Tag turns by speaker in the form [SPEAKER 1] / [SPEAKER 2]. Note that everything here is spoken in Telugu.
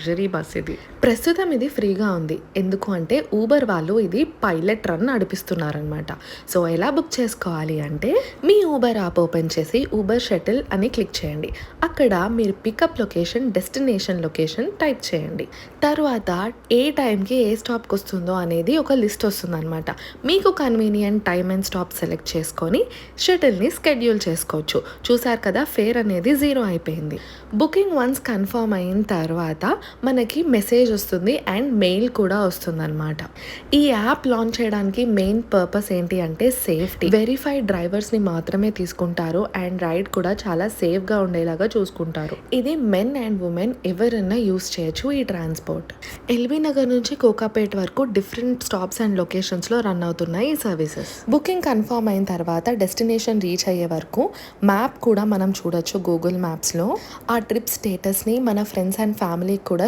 [SPEAKER 1] లగ్జరీ బస్ ఇది. ప్రస్తుతం ఇది ఫ్రీగా ఉంది. ఎందుకు అంటే ఊబర్ వాళ్ళు ఇది పైలట్ రన్ నడిపిస్తున్నారనమాట సో ఎలా బుక్ చేసుకోవాలి అంటే మీ ఊబర్ యాప్ ఓపెన్ చేసి ఊబర్ షటిల్ అని క్లిక్ చేయండి. అక్కడ మీరు pickup location destination location type చేయండి. తర్వాత ఏ టైంకి ఏ స్టాప్కి వస్తుందో అనేది ఒక లిస్ట్ వస్తుందన్నమాట. మీకు convenient time and stop select చేసుకొని షటిల్ని స్కెడ్యూల్ చేసుకోవచ్చు. చూసారు కదా ఫేర్ అనేది జీరో అయిపోయింది. బుకింగ్ వన్స్ కన్ఫర్మ్ అయిన తర్వాత మనకి మెసేజ్ వస్తుంది అండ్ మెయిల్ కూడా వస్తుంది అనమాట ఈ యాప్ లాంచ్ చేయడానికి మెయిన్ పర్పస్ ఏంటి అంటే సేఫ్టీ వెరిఫైడ్ డ్రైవర్స్ని మాత్రమే తీసుకుంటారు అండ్ రైడ్ కూడా చాలా సేఫ్గా ఉండేలాగా చూసుకుంటారు. ఇది మెన్ అండ్ ఉమెన్ ఎవరైనా యూస్ చేయొచ్చు ఈ ట్రాన్స్పోర్ట్ ఎల్బీ నగర్ నుంచి కోకాపేట్ వరకు డిఫరెంట్ స్టాప్స్ అండ్ లొకేషన్స్లో రన్ అవుతున్నాయి ఈ సర్వీసెస్ బుకింగ్ కన్ఫర్మ్ అయిన తర్వాత డెస్టినేషన్ రీచ్ అయ్యే వరకు మ్యాప్ కూడా మనం చూడొచ్చు గూగుల్ మ్యాప్స్లో ఆ ట్రిప్ స్టేటస్ని మన ఫ్రెండ్స్ అండ్ ఫ్యామిలీకి కూడా